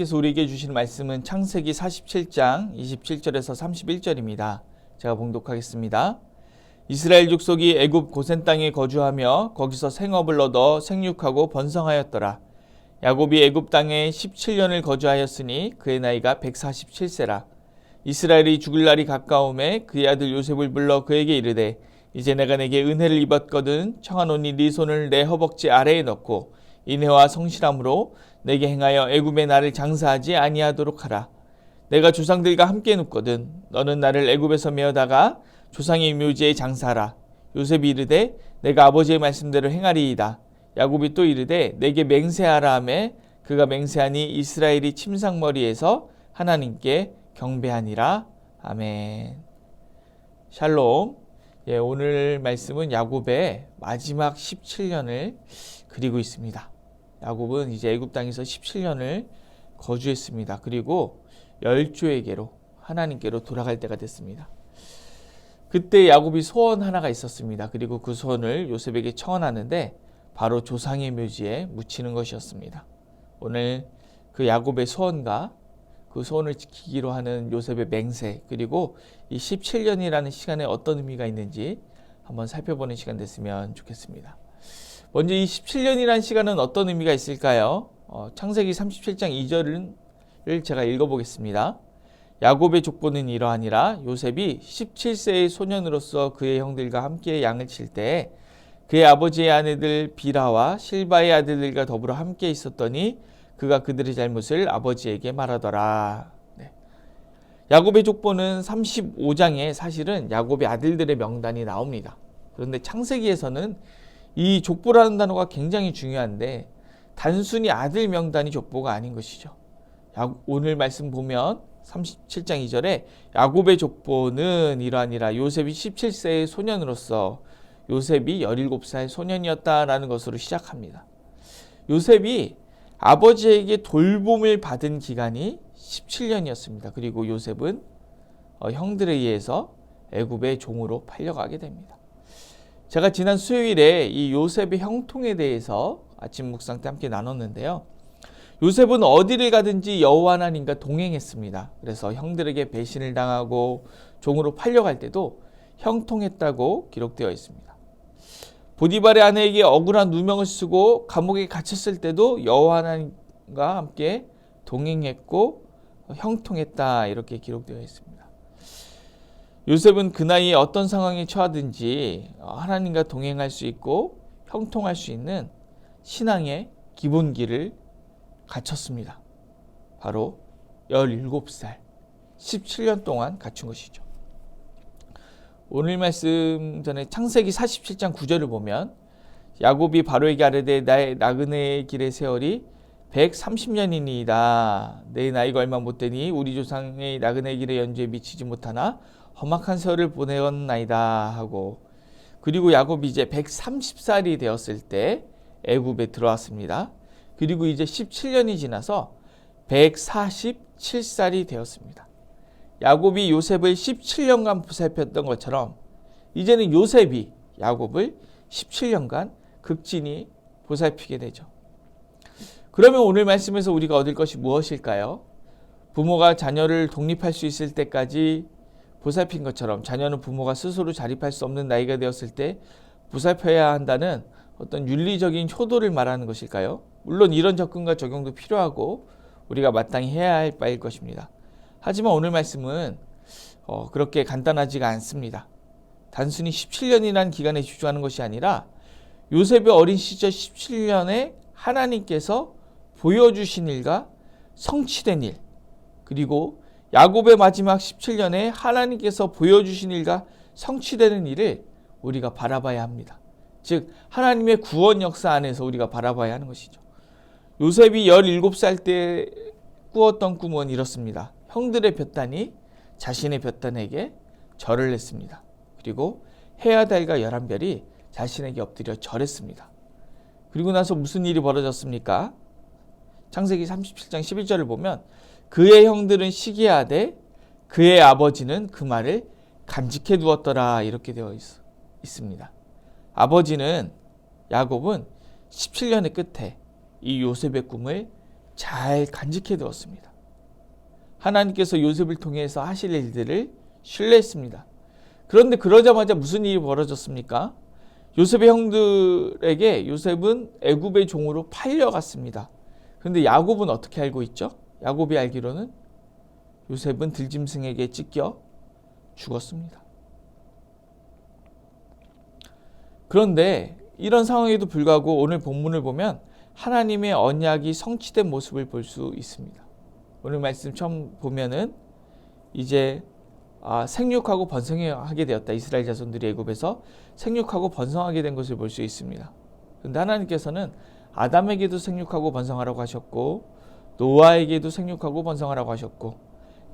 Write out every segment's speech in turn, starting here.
하나님께서 우리에게 주신 말씀은 창세기 47장 27절에서 31절입니다. 제가 봉독하겠습니다. 이스라엘 족속이 애굽 고센 땅에 거주하며 거기서 생업을 얻어 생육하고 번성하였더라. 야곱이 애굽 땅에 17년을 거주하였으니 그의 나이가 147세라. 이스라엘이 죽을 날이 가까움에 그의 아들 요셉을 불러 그에게 이르되 이제 내가 내게 은혜를 입었거든 청하노니 네 손을 내 허벅지 아래에 넣고 인애와 성실함으로 내게 행하여 애굽에 나를 장사하지 아니하도록 하라. 내가 조상들과 함께 눕거든 너는 나를 애굽에서 메어다가 조상의 묘지에 장사하라. 요셉이 이르되 내가 아버지의 말씀대로 행하리이다. 야곱이 또 이르되 내게 맹세하라 하매 그가 맹세하니 이스라엘이 침상머리에서 하나님께 경배하니라. 아멘. 샬롬. 예, 오늘 말씀은 야곱의 마지막 17년을 그리고 있습니다. 야곱은 이제 애굽 땅에서 17년을 거주했습니다. 그리고 열조에게로 하나님께로 돌아갈 때가 됐습니다. 그때 야곱이 소원 하나가 있었습니다. 그리고 그 소원을 요셉에게 청원하는데 바로 조상의 묘지에 묻히는 것이었습니다. 오늘 그 야곱의 소원과 그 소원을 지키기로 하는 요셉의 맹세 그리고 이 17년이라는 시간에 어떤 의미가 있는지 한번 살펴보는 시간 됐으면 좋겠습니다. 먼저 이 17년이라는 시간은 어떤 의미가 있을까요? 어, 창세기 37장 2절을 제가 읽어보겠습니다. 야곱의 족보는 이러하니라 요셉이 17세의 소년으로서 그의 형들과 함께 양을 칠때 그의 아버지의 아내들 비라와 실바의 아들들과 더불어 함께 있었더니 그가 그들의 잘못을 아버지에게 말하더라. 네. 야곱의 족보는 35장에 사실은 야곱의 아들들의 명단이 나옵니다. 그런데 창세기에서는 이 족보라는 단어가 굉장히 중요한데 단순히 아들 명단이 족보가 아닌 것이죠. 오늘 말씀 보면 37장 2절에 야곱의 족보는 이러하니라 요셉이 17세의 소년으로서 요셉이 17살 소년이었다라는 것으로 시작합니다. 요셉이 아버지에게 돌봄을 받은 기간이 17년이었습니다. 그리고 요셉은 어, 형들에 의해서 애굽의 종으로 팔려가게 됩니다. 제가 지난 수요일에 이 요셉의 형통에 대해서 아침 묵상 때 함께 나눴는데요. 요셉은 어디를 가든지 여호와 하나님과 동행했습니다. 그래서 형들에게 배신을 당하고 종으로 팔려갈 때도 형통했다고 기록되어 있습니다. 보디발의 아내에게 억울한 누명을 쓰고 감옥에 갇혔을 때도 여호와 하나님과 함께 동행했고 형통했다 이렇게 기록되어 있습니다. 요셉은 그 나이에 어떤 상황에 처하든지 하나님과 동행할 수 있고 형통할 수 있는 신앙의 기본기를 갖췄습니다. 바로 17살, 17년 동안 갖춘 것이죠. 오늘 말씀 전에 창세기 47장 9절을 보면 야곱이 바로에게 아뢰되 나의 나그네의 길의 세월이 130년이니이다. 내 나이가 얼마 못 되니 우리 조상의 나그네 길의 연주에 미치지 못하나 험악한 세월을 보내었나이다 하고 그리고 야곱이 이제 130살이 되었을 때 애굽에 들어왔습니다. 그리고 이제 17년이 지나서 147살이 되었습니다. 야곱이 요셉을 17년간 보살폈던 것처럼 이제는 요셉이 야곱을 17년간 극진히 보살피게 되죠. 그러면 오늘 말씀에서 우리가 얻을 것이 무엇일까요? 부모가 자녀를 독립할 수 있을 때까지 보살핀 것처럼 자녀는 부모가 스스로 자립할 수 없는 나이가 되었을 때 보살펴야 한다는 어떤 윤리적인 효도를 말하는 것일까요? 물론 이런 접근과 적용도 필요하고 우리가 마땅히 해야 할 바일 것입니다. 하지만 오늘 말씀은 어, 그렇게 간단하지가 않습니다. 단순히 17년이라는 기간에 집중하는 것이 아니라 요셉의 어린 시절 17년에 하나님께서 보여주신 일과 성취된 일, 그리고 야곱의 마지막 17년에 하나님께서 보여주신 일과 성취되는 일을 우리가 바라봐야 합니다. 즉, 하나님의 구원 역사 안에서 우리가 바라봐야 하는 것이죠. 요셉이 17살 때 꾸었던 꿈은 이렇습니다. 형들의 볕단이 자신의 볕단에게 절을 했습니다. 그리고 해와 달과 열한 별이 자신에게 엎드려 절했습니다. 그리고 나서 무슨 일이 벌어졌습니까? 창세기 37장 11절을 보면 그의 형들은 시기하되 그의 아버지는 그 말을 간직해 두었더라 이렇게 되어 있, 있습니다. 아버지는 야곱은 17년의 끝에 이 요셉의 꿈을 잘 간직해 두었습니다. 하나님께서 요셉을 통해서 하실 일들을 신뢰했습니다. 그런데 그러자마자 무슨 일이 벌어졌습니까? 요셉의 형들에게 요셉은 애굽의 종으로 팔려갔습니다. 그런데 야곱은 어떻게 알고 있죠? 야곱이 알기로는 요셉은 들짐승에게 찢겨 죽었습니다. 그런데 이런 상황에도 불구하고 오늘 본문을 보면 하나님의 언약이 성취된 모습을 볼 수 있습니다. 오늘 말씀 처음 보면은 이제 아, 생육하고 번성하게 되었다. 이스라엘 자손들이 애굽에서 생육하고 번성하게 된 것을 볼 수 있습니다. 그런데 하나님께서는 아담에게도 생육하고 번성하라고 하셨고 노아에게도 생육하고 번성하라고 하셨고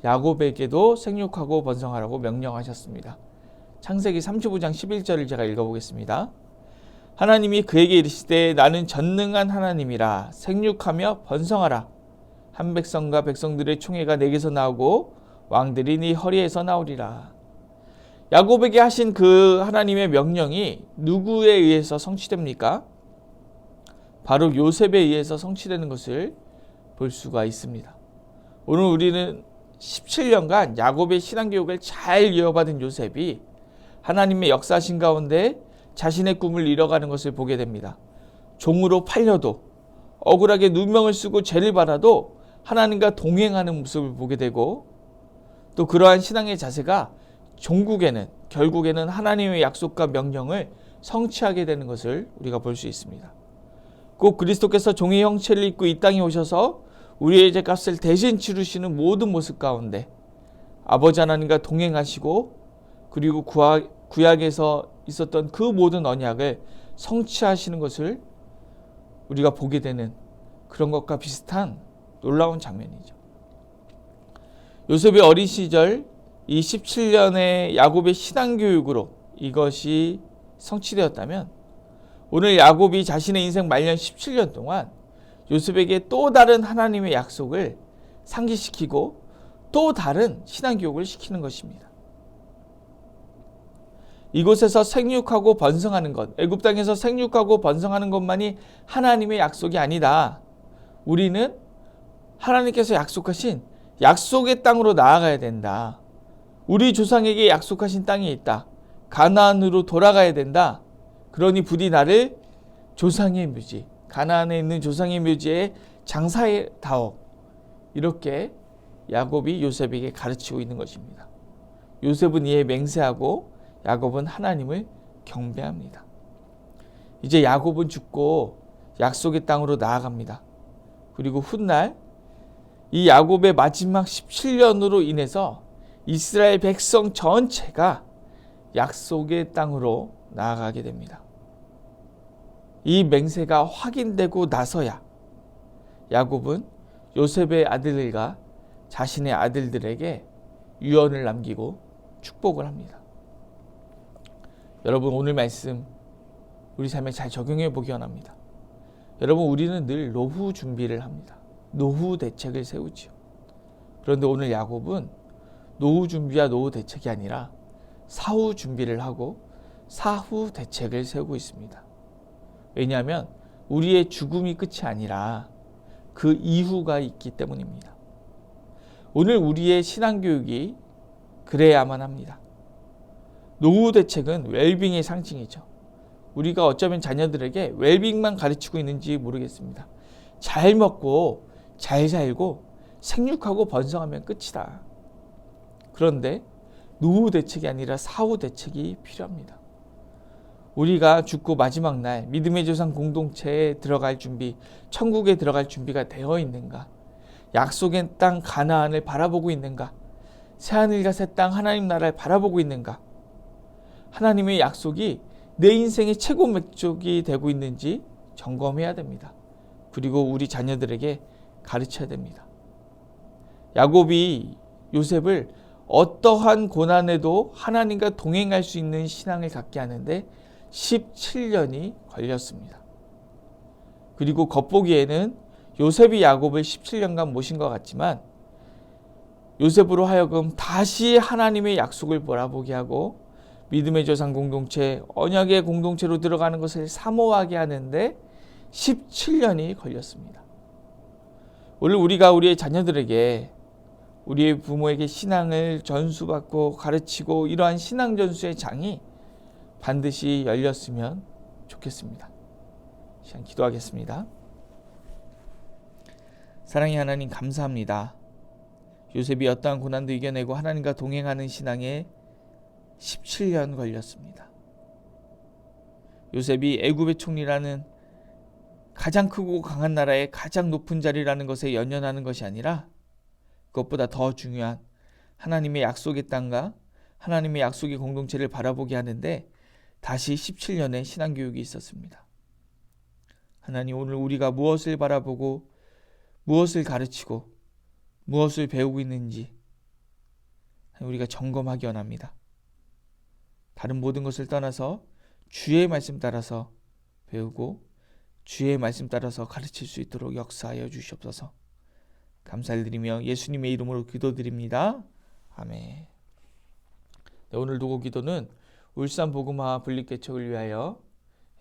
야곱에게도 생육하고 번성하라고 명령하셨습니다. 창세기 35장 11절을 제가 읽어보겠습니다. 하나님이 그에게 이르시되 나는 전능한 하나님이라 생육하며 번성하라 한 백성과 백성들의 총회가 내게서 나오고 왕들이 네 허리에서 나오리라. 야곱에게 하신 그 하나님의 명령이 누구에 의해서 성취됩니까? 바로 요셉에 의해서 성취되는 것을 볼 수가 있습니다. 오늘 우리는 17년간 야곱의 신앙교육을 잘 이어받은 요셉이 하나님의 역사신 가운데 자신의 꿈을 이뤄가는 것을 보게 됩니다. 종으로 팔려도 억울하게 누명을 쓰고 죄를 받아도 하나님과 동행하는 모습을 보게 되고 또 그러한 신앙의 자세가 종국에는 결국에는 하나님의 약속과 명령을 성취하게 되는 것을 우리가 볼 수 있습니다. 꼭 그리스도께서 종의 형체를 입고 이 땅에 오셔서 우리의 죄값을 대신 치르시는 모든 모습 가운데 아버지 하나님과 동행하시고 그리고 구약, 구약에서 있었던 그 모든 언약을 성취하시는 것을 우리가 보게 되는 그런 것과 비슷한 놀라운 장면이죠. 요셉의 어린 시절 이 17년의 야곱의 신앙 교육으로 이것이 성취되었다면 오늘 야곱이 자신의 인생 말년 17년 동안 요셉에게 또 다른 하나님의 약속을 상기시키고 또 다른 신앙 교육을 시키는 것입니다. 이곳에서 생육하고 번성하는 것, 애굽 땅에서 생육하고 번성하는 것만이 하나님의 약속이 아니다. 우리는 하나님께서 약속하신 약속의 땅으로 나아가야 된다. 우리 조상에게 약속하신 땅이 있다. 가나안으로 돌아가야 된다. 그러니 부디 나를 조상의 묘지, 가나안에 있는 조상의 묘지에 장사해 다오. 이렇게 야곱이 요셉에게 가르치고 있는 것입니다. 요셉은 이에 맹세하고 야곱은 하나님을 경배합니다. 이제 야곱은 죽고 약속의 땅으로 나아갑니다. 그리고 훗날 이 야곱의 마지막 17년으로 인해서 이스라엘 백성 전체가 약속의 땅으로 나아가게 됩니다. 이 맹세가 확인되고 나서야 야곱은 요셉의 아들들과 자신의 아들들에게 유언을 남기고 축복을 합니다. 여러분 오늘 말씀 우리 삶에 잘 적용해 보기 원합니다. 여러분 우리는 늘 노후 준비를 합니다. 노후 대책을 세우지요. 그런데 오늘 야곱은 노후 준비와 노후 대책이 아니라 사후 준비를 하고 사후 대책을 세우고 있습니다. 왜냐하면 우리의 죽음이 끝이 아니라 그 이후가 있기 때문입니다. 오늘 우리의 신앙교육이 그래야만 합니다. 노후 대책은 웰빙의 상징이죠. 우리가 어쩌면 자녀들에게 웰빙만 가르치고 있는지 모르겠습니다. 잘 먹고 잘 살고 생육하고 번성하면 끝이다. 그런데 노후 대책이 아니라 사후 대책이 필요합니다. 우리가 죽고 마지막 날 믿음의 조상 공동체에 들어갈 준비, 천국에 들어갈 준비가 되어 있는가? 약속의 땅 가나안을 바라보고 있는가? 새하늘과 새 땅 하나님 나라를 바라보고 있는가? 하나님의 약속이 내 인생의 최고 맥족이 되고 있는지 점검해야 됩니다. 그리고 우리 자녀들에게 가르쳐야 됩니다. 야곱이 요셉을 어떠한 고난에도 하나님과 동행할 수 있는 신앙을 갖게 하는데 17년이 걸렸습니다. 그리고 겉보기에는 요셉이 야곱을 17년간 모신 것 같지만 요셉으로 하여금 다시 하나님의 약속을 바라보게 하고 믿음의 조상 공동체, 언약의 공동체로 들어가는 것을 사모하게 하는데 17년이 걸렸습니다. 오늘 우리가 우리의 자녀들에게 우리의 부모에게 신앙을 전수받고 가르치고 이러한 신앙 전수의 장이 반드시 열렸으면 좋겠습니다. 시간 기도하겠습니다. 사랑의 하나님 감사합니다. 요셉이 어떠한 고난도 이겨내고 하나님과 동행하는 신앙에 17년 걸렸습니다. 요셉이 애굽의 총리라는 가장 크고 강한 나라의 가장 높은 자리라는 것에 연연하는 것이 아니라 그것보다 더 중요한 하나님의 약속의 땅과 하나님의 약속의 공동체를 바라보게 하는데 다시 17년의 신앙 교육이 있었습니다. 하나님 오늘 우리가 무엇을 바라보고 무엇을 가르치고 무엇을 배우고 있는지 우리가 점검하기 원합니다. 다른 모든 것을 떠나서 주의 말씀 따라서 배우고 주의 말씀 따라서 가르칠 수 있도록 역사하여 주시옵소서. 감사를 드리며 예수님의 이름으로 기도드립니다. 아멘. 네, 오늘 도고 기도는 울산 복음화 분립 개척을 위하여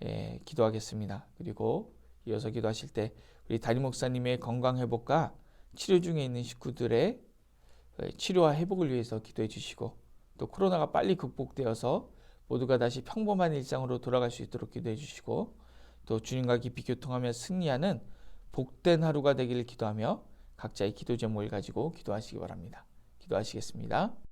예, 기도하겠습니다. 그리고 이어서 기도하실 때 우리 담임 목사님의 건강 회복과 치료 중에 있는 식구들의 예, 치료와 회복을 위해서 기도해 주시고 또 코로나가 빨리 극복되어서 모두가 다시 평범한 일상으로 돌아갈 수 있도록 기도해 주시고 또 주님과 깊이 교통하며 승리하는 복된 하루가 되기를 기도하며 각자의 기도 제목을 가지고 기도하시기 바랍니다. 기도하시겠습니다.